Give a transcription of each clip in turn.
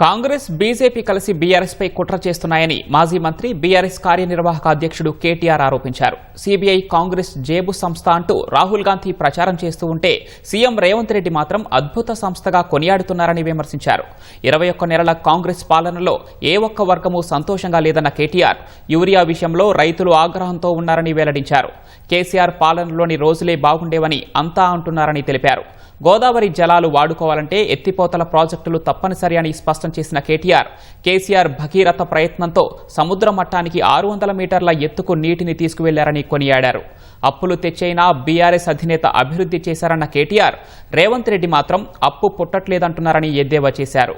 Congress BJP కలిసి BRS పై కుట్ర చేస్తున్నాయని మాజీ మంత్రి బీఆర్ఎస్ కార్యనిర్వాహక అధ్యక్షుడు కేటీఆర్ ఆరోపించారు. సీబీఐ కాంగ్రెస్ జేబు సంస్థ అంటూ రాహుల్ గాంధీ ప్రచారం చేస్తూ ఉంటే సీఎం రేవంత్ రెడ్డి మాత్రం అద్భుత సంస్థగా కొనియాడుతున్నారని విమర్శించారు. ఇరవై ఒక్క నెలల కాంగ్రెస్ పాలనలో ఏ ఒక్క వర్గము సంతోషంగా లేదన్న కేటీఆర్ యూరియా విషయంలో రైతులు ఆగ్రహంతో ఉన్నారని వెల్లడించారు. కేసీఆర్ పాలనలోని రోజులే బాగుండేవని అంతా అంటున్నారని తెలిపారు. గోదావరి జలాలు వాడుకోవాలంటే ఎత్తిపోతల ప్రాజెక్టులు తప్పనిసరి అని స్పష్టం చేసిన కేటీఆర్. కేసీఆర్ భగీరథ ప్రయత్నంతో సముద్ర మట్టానికి ఆరు వందల మీటర్ల ఎత్తుకు నీటిని తీసుకువెళ్ళారని కొనియాడారు. అప్పులు తెచ్చైనా బీఆర్ఎస్ అధినేత అభివృద్ధి చేశారన్న కేటీఆర్ రేవంత్ రెడ్డి మాత్రం అప్పు పుట్టట్లేదంటున్నారని ఎద్దేవా చేశారు.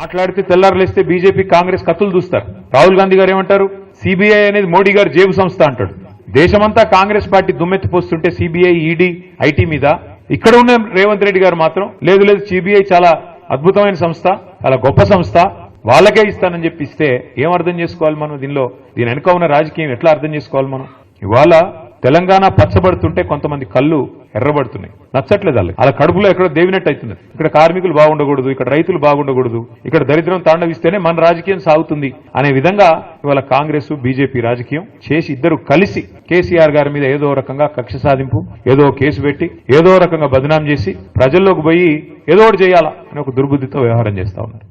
మాట్లాడితే తెల్లారులేస్తే బీజేపీ కాంగ్రెస్ కత్తులు చూస్తారు రాహుల్ గాంధీ గారు ఏమంటారు? సిబిఐ అనేది మోడీ గారు జేబు సంస్థ అంటాడు. దేశమంతా కాంగ్రెస్ పార్టీ దుమ్మెత్తిపోస్తుంటే సిబిఐ ఈడీ ఐటీ మీద. ఇక్కడ ఉన్న రేవంత్ రెడ్డి గారు మాత్రం లేదు లేదు సిబిఐ చాలా అద్భుతమైన సంస్థ చాలా గొప్ప సంస్థ. వాళ్ళకే ఇస్తానని చెప్పి ఇస్తే ఏం అర్థం చేసుకోవాలి మనం దీనిలో? దీని వెనుక ఉన్న రాజకీయం ఎట్లా అర్థం చేసుకోవాలి మనం? ఇవాళ తెలంగాణ పచ్చబడుతుంటే కొంతమంది కళ్ళు ఎర్రబడుతున్నాయి. నచ్చట్లేదు వాళ్ళకి. అలా కడుపులో ఎక్కడో దేవినట్టు అవుతుంది ఇక్కడ కార్మికులు బాగుండకూడదు ఇక్కడ రైతులు బాగుండకూడదు ఇక్కడ దరిద్రం తాండవిస్తేనే మన రాజకీయం సాగుతుంది అనే విధంగా ఇవాళ కాంగ్రెస్ బీజేపీ రాజకీయం చేసి ఇద్దరు కలిసి కేసీఆర్ గారి మీద ఏదో రకంగా కక్ష సాధింపు ఏదో కేసు పెట్టి ఏదో రకంగా బదనాం చేసి ప్రజల్లోకి పోయి ఏదో ఒకటి చేయాలా అని ఒక దుర్బుద్ధితో వ్యవహారం చేస్తా ఉన్నారు.